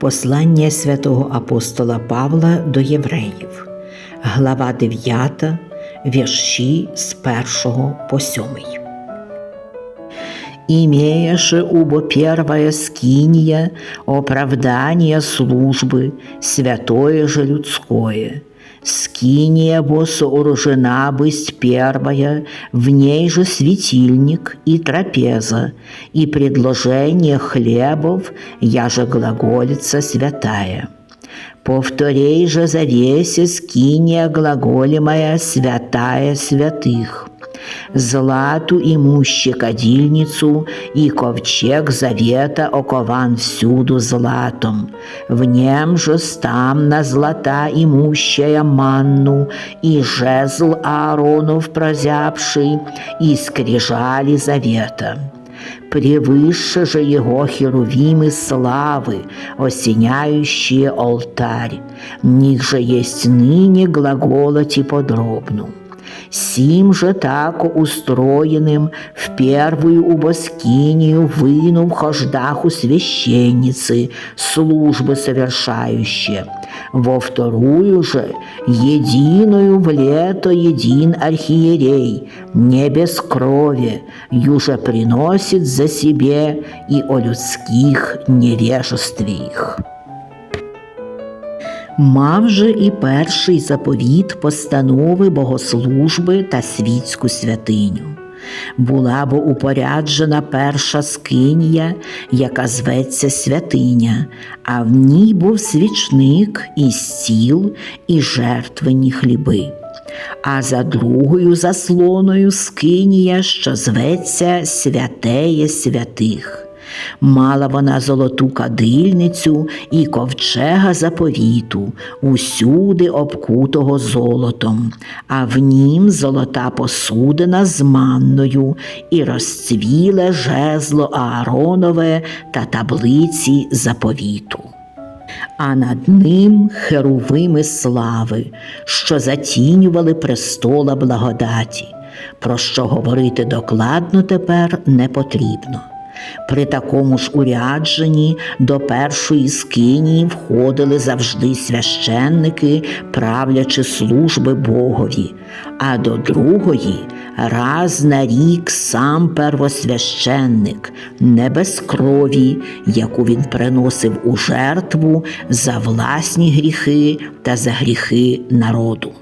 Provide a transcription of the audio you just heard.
Послання святого апостола Павла до євреїв, глава 9, вірші з 1 по 7. Имея же убо первая скиния, оправдание службы, святое же людское. Скиния бо сооружена бысть первая, в ней же светильник и трапеза, и предложение хлебов, я же глаголица святая. Повторей же завесе скиния глаголемая святая святых. Злату имуще кадильницу, и ковчег завета окован всюду златом. В нем же стамна злата имущая манну, и жезл Ааронов прозябший, и скрижали завета. Превыше же его херувимы славы, осеняющие алтарь. Них же есть ныне глаголоти подробно. Сим же так устроенным в первую убоскинию выну в хождаху священницы, службы совершающие. Во вторую же единую в лето един архиерей, не без крови, юже приносит за себе и о людских невежестве их. Мав же і перший заповіт постанови богослужби та світську святиню. Була бо упоряджена перша скинія, яка зветься святиня, а в ній був свічник і стіл, і жертвені хліби. А за другою заслоною скинія, що зветься святеє святих. Мала вона золоту кадильницю і ковчега заповіту, усюди обкутого золотом, а в нім золота посудина з манною, і розцвіле жезло Ааронове та таблиці заповіту. А над ним херувими слави, що затінювали престола благодаті, про що говорити докладно тепер не потрібно. При такому ж урядженні до першої скинії входили завжди священники, правлячи служби Богові, а до другої раз на рік сам первосвященник, не без крові, яку він приносив у жертву за власні гріхи та за гріхи народу.